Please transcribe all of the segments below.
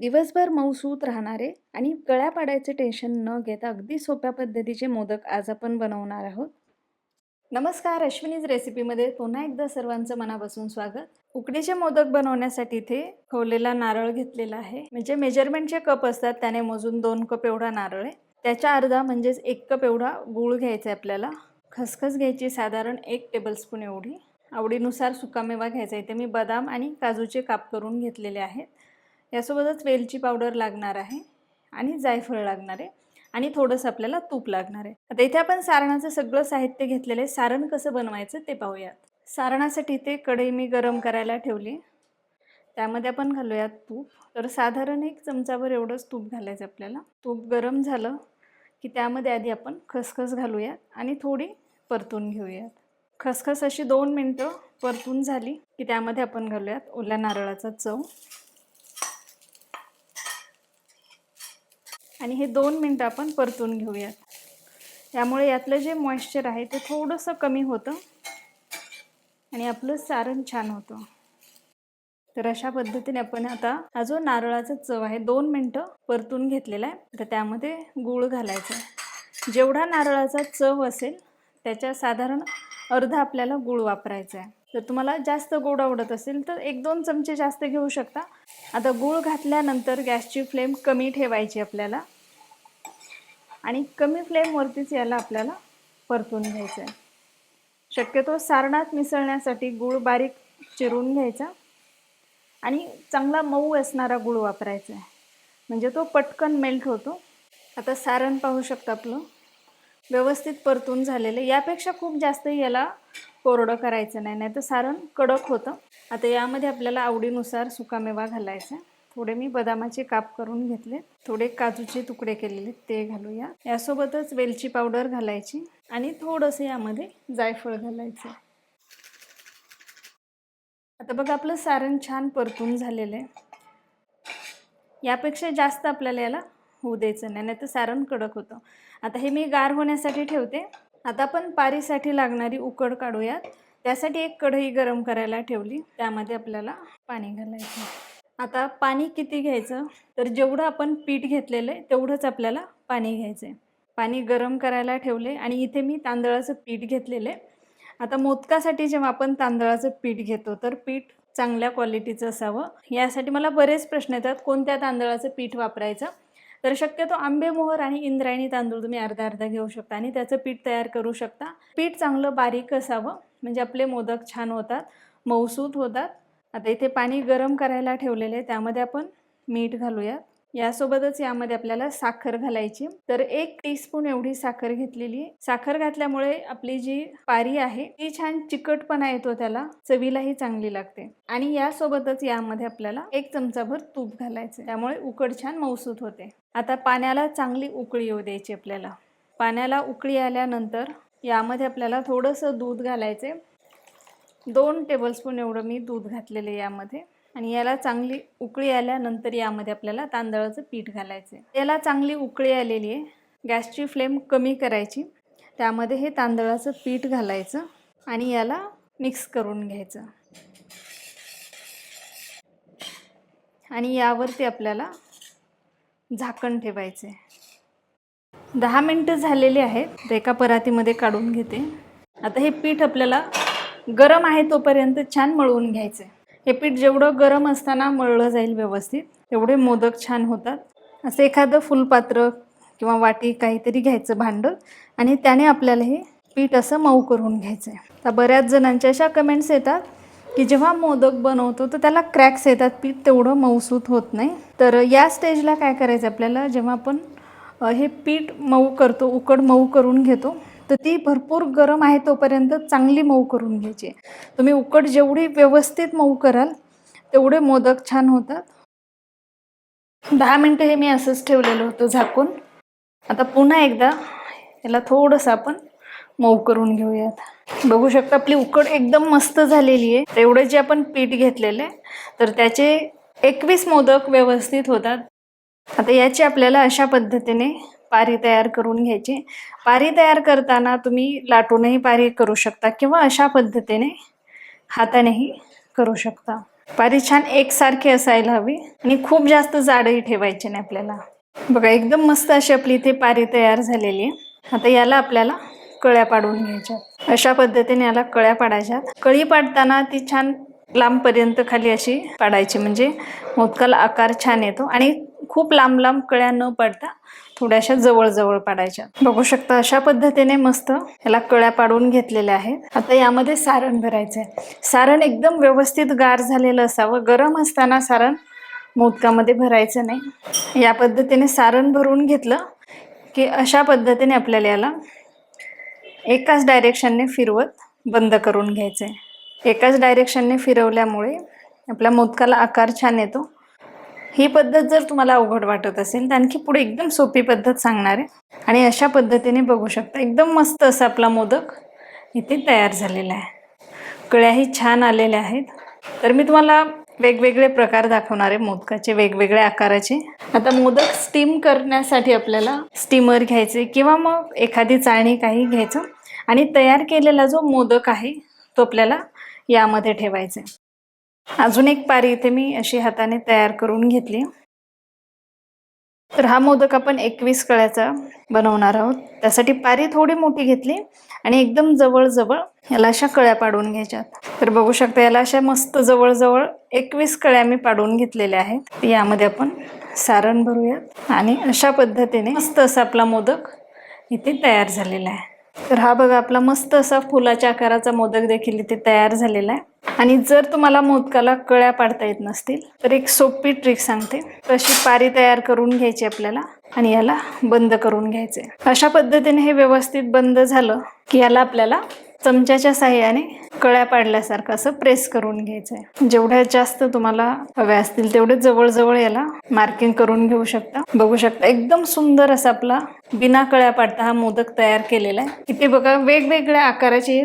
दिवसभर मऊसूत राहणारे आणि गळ्या पाडायचे टेन्शन न घेता अगदी सोप्या पद्धतीचे मोदक आज आपण बनवणार आहोत. नमस्कार अश्विनीज रेसिपीमध्ये पुन्हा एकदा सर्वांचं मनापासून स्वागत. उकडीचे मोदक बनवण्यासाठी इथे खवलेला नारळ घेतलेला आहे. म्हणजे मेजरमेंटचे कप असतात त्याने मोजून दोन कप एवढा नारळ आहे. त्याच्या अर्धा म्हणजेच एक कप एवढा गूळ घ्यायचा आहे आपल्याला. खसखस घ्यायची साधारण एक टेबलस्पून एवढी. आवडीनुसार सुकामेवा घ्यायचा इथे मी बदाम आणि काजूचे काप करून घेतलेले आहेत. यासोबतच वेलची पावडर लागणार आहे आणि जायफळ लागणार आहे आणि थोडंसं आपल्याला तूप लागणार आहे. आता इथे आपण सारणाचं सगळं साहित्य घेतलेलं आहे. सारण कसं बनवायचं ते पाहूयात. सारणासाठी ते कढई मी गरम करायला ठेवली. त्यामध्ये आपण घालूयात तूप. तर साधारण एक चमचाभर एवढंच तूप घालायचं आपल्याला. तूप गरम झालं की त्यामध्ये आधी आपण खसखस घालूयात आणि थोडी परतून घेऊयात. खसखस अशी दोन मिनटं परतून झाली की त्यामध्ये आपण घालूयात ओल्या नारळाचा चव. आणि हे दोन मिनटं आपण परतून घेऊयात. यामुळे यातलं जे मॉइश्चर आहे ते थोडंसं कमी होतं आणि आपलं सारण छान होतं. तर अशा पद्धतीने आपण आता हा जो नारळाचा चव आहे दोन मिनटं परतून घेतलेला आहे. तर त्यामध्ये गूळ घालायचं आहे. जेवढा नारळाचा चव असेल त्याच्या साधारण अर्धा आपल्याला गूळ वापरायचा आहे. जर तुम्हाला जास्त गोड आवडत असेल तर एक दोन चमचे जास्त घेऊ शकता. आता गूळ घातल्यानंतर गॅसची फ्लेम कमी ठेवायची आपल्याला. आणि कमी फ्लेमवरतीच याला आपल्याला परतून घ्यायचं आहे शक्यतो सारणात मिसळण्यासाठी गूळ बारीक चिरून घ्यायचा. आणि चांगला मऊ असणारा गूळ वापरायचा आहे. म्हणजे तो पटकन मेल्ट होतो. आता सारण पाहू शकता आपलं. व्यवस्थित परतून झालेलं यापेक्षा खूप जास्त याला कोरडं करायचं नाही नाही तर सारण कडक होतं. आता यामध्ये आपल्याला आवडीनुसार सुकामेवा घालायचा थोडे मी बदामाचे काप करून घेतले. थोडे काजूचे तुकडे केलेले ते घालूया. यासोबतच वेलची पावडर घालायची आणि थोडंसं यामध्ये जायफळ घालायचं. आता बघा आपलं सारण छान परतून झालेलं आहे. यापेक्षा जास्त आपल्याला याला होऊ द्यायचं नाही नाही तर सारण कडक होतं. आता हे मी गार होण्यासाठी ठेवते. आता आपण पारीसाठी लागणारी उकड काढूयात. त्यासाठी एक कढई गरम करायला ठेवली. त्यामध्ये आपल्याला पाणी घालायचं. आता पाणी किती घ्यायचं? तर जेवढं आपण पीठ घेतलेलं आहे तेवढंच आपल्याला पाणी घ्यायचं आहे. पाणी गरम करायला ठेवले आणि इथे मी तांदळाचं पीठ घेतलेलं आहे. आता मोदकासाठी जेव्हा आपण तांदळाचं पीठ घेतो तर पीठ चांगल्या क्वालिटीचं असावं. यासाठी मला बरेच प्रश्न येतात. कोणत्या तांदळाचं पीठ वापरायचं? तर शक्यतो आंबेमोहर आणि इंद्रायणी तांदूळ तुम्ही अर्धा अर्धा घेऊ शकता आणि त्याचं पीठ तयार करू शकता. पीठ चांगलं बारीक असावं म्हणजे आपले मोदक छान होतात मऊसूत होतात. आता इथे पाणी गरम करायला ठेवलेलं आहे त्यामध्ये आपण मीठ घालूयात. यासोबतच यामध्ये आपल्याला साखर घालायची. तर एक टीस्पून एवढी साखर घेतलेली साखर घातल्यामुळे आपली जी पारी आहे ती छान चिकटपणा येतो त्याला. चवीलाही चांगली लागते. आणि यासोबतच यामध्ये आपल्याला एक चमचाभर तूप घालायचं त्यामुळे उकड छान मौसूत होते. आता पाण्याला चांगली उकळी येऊ द्यायची आपल्याला. पाण्याला उकळी आल्यानंतर यामध्ये आपल्याला थोडंसं दूध घालायचे दोन टेबलस्पून एवढं मी दूध घातलेलं यामध्ये. आणि याला चांगली उकळी आल्यानंतर यामध्ये आपल्याला तांदळाचं पीठ घालायचं आहे. याला चांगली उकळी आलेली आहे. गॅसची फ्लेम कमी करायची. त्यामध्ये हे तांदळाचं पीठ घालायचं आणि याला मिक्स करून घ्यायचं. आणि यावरती आपल्याला झाकण ठेवायचं आहे. दहा मिनटं झालेली आहेत. एका परातीमध्ये काढून घेते. आता हे पीठ आपल्याला गरम आहे तोपर्यंत छान मळवून घ्यायचं आहे. हे पीठ जेवढं गरम असताना मळलं जाईल व्यवस्थित तेवढे मोदक छान होतात. असं एखादं फुलपात्र किंवा वाटी काहीतरी घ्यायचं भांडं आणि त्याने आपल्याला हे पीठ असं मऊ करून घ्यायचं आहे तर बऱ्याच जणांच्या अशा कमेंट्स येतात की जेव्हा मोदक बनवतो तर त्याला क्रॅक्स येतात पीठ तेवढं मऊसूत होत नाही. तर या स्टेजला काय करायचं आपल्याला? जेव्हा आपण हे पीठ मऊ करतो उकड मऊ करून घेतो तर ती भरपूर गरम आहे तोपर्यंत चांगली मऊ करून घ्यायची. तुम्ही उकड जेवढी व्यवस्थित मऊ कराल तेवढे मोदक छान होतात. दहा मिनटं हे मी असंच ठेवलेलं होतं झाकून. आता पुन्हा एकदा याला थोडंसं आपण मऊ करून घेऊयात. बघू शकता आपली उकड एकदम मस्त झालेली आहे. तेवढे जे आपण पीठ घेतलेले तर त्याचे एकवीस मोदक व्यवस्थित होतात. आता याची आपल्याला अशा पद्धतीने पारी तयार करून घ्यायची. पारी तयार करताना तुम्ही लाटूनही पारी करू शकता किंवा अशा पद्धतीने हातानेही करू शकता. पारी छान एकसारखी असायला हवी आणि खूप जास्त जाडही ठेवायची नाही आपल्याला. बघा एकदम मस्त अशी आपली इथे पारी तयार झालेली आहे. आता याला आपल्याला कळ्या पाडून घ्यायच्या अशा पद्धतीने याला कळ्या पाडायच्या कळी पाडताना ती छान लांबपर्यंत खाली अशी पाडायची. म्हणजे मोदकाला आकार छान येतो आणि खूप लांब लांब कळ्या न पडता थोड्याशा जवळ पाडायच्या. बघू शकता अशा पद्धतीने मस्त याला कळ्या पाडून घेतलेल्या आहेत. आता यामध्ये सारण भरायचं आहे सारण एकदम व्यवस्थित गार झालेलं असावं. गरम असताना सारण मोदकामध्ये भरायचं नाही. या पद्धतीने सारण भरून घेतलं की अशा पद्धतीने आपल्याला याला एकाच डायरेक्शनने फिरवत बंद करून घ्यायचं आहे एकाच डायरेक्शनने फिरवल्यामुळे आपल्या मोदकाला आकार छान येतो. ही पद्धत जर तुम्हाला अवघड वाटत असेल तर आणखी पुढे एकदम सोपी पद्धत सांगणार आहे. आणि अशा पद्धतीने बघू शकता एकदम मस्त असा आपला मोदक इथे तयार झालेला आहे. कळ्याही छान आलेल्या आहेत. तर मी तुम्हाला वेगवेगळे प्रकार दाखवणार आहे मोदकाचे वेगवेगळ्या आकाराचे. आता मोदक स्टीम करण्यासाठी आपल्याला स्टीमर घ्यायचे किंवा मग एखादी चाळणी काही घ्यायचं. आणि तयार केलेला जो मोदक आहे तो आपल्याला यामध्ये ठेवायचा आहे. अजून एक पारी इथे मी अशी हाताने तयार करून घेतली. तर हा मोदक आपण एकवीस कळ्याचा बनवणार आहोत. त्यासाठी पारी थोडी मोठी घेतली आणि एकदम जवळजवळ याला अशा कळ्या पाडून घ्यायच्यात. तर बघू शकता याला अशा मस्त जवळजवळ एकवीस कळ्या मी पाडून घेतलेल्या आहेत. यामध्ये आपण सारण भरूयात आणि अशा पद्धतीने मस्त असा आपला मोदक इथे तयार झालेला आहे. तर हा बघा आपला मस्त असा फुलाच्या आकाराचा मोदक देखील इथे तयार झालेला आहे. आणि जर तुम्हाला मोदकाला कळ्या पाडता येत नसतील तर एक सोपी ट्रिक सांगते. तशी पारी तयार करून घ्यायची आपल्याला आणि याला बंद करून घ्यायचे. अशा पद्धतीने हे व्यवस्थित बंद झालं की याला आपल्याला चमच्याच्या साह्याने कळ्या पाडल्यासारखं असं प्रेस करून घ्यायचं आहे जेवढ्या जास्त तुम्हाला हव्या असतील तेवढे जवळजवळ याला मार्किंग करून घेऊ शकता. बघू शकता एकदम सुंदर असा आपला बिना कळ्या पाडता हा मोदक तयार केलेला आहे. इथे बघा वेगवेगळ्या आकाराचे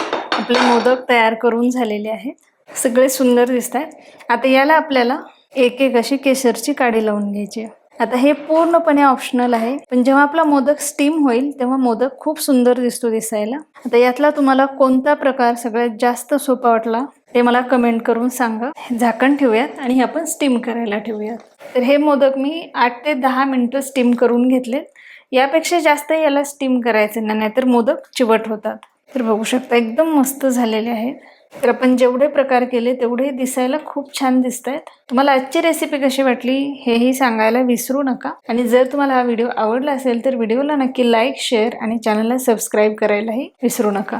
आपले मोदक तयार करून झालेले आहेत. सगळे सुंदर दिसत आहेत आता याला आपल्याला एक एक अशी केशरची काडी लावून घ्यायची आहे. आता हे पूर्णपणे ऑप्शनल आहे. पण जेव्हा आपला मोदक स्टीम होईल तेव्हा मोदक खूप सुंदर दिसतो दिसायला. आता यातला तुम्हाला कोणता प्रकार सगळ्यात जास्त सोपा वाटला ते मला कमेंट करून सांगा. झाकण ठेवूयात आणि हे आपण स्टीम करायला ठेवूयात. तर हे मोदक मी आठ ते दहा मिनटं स्टीम करून घेतलेत यापेक्षा जास्त याला स्टीम करायचं नाही नाहीतर मोदक चिवट होतात. तर बघू शकता एकदम मस्त झालेले आहेत. तर आपण जेवढे प्रकार केले तेवढे दिसायला खूप छान दिसत आहेत तुम्हाला आजची रेसिपी कशी वाटली हेही सांगायला विसरू नका. आणि जर तुम्हाला हा व्हिडिओ आवडला असेल तर व्हिडिओला नक्की लाईक शेअर आणि चॅनलला सबस्क्राईब करायलाही विसरू नका.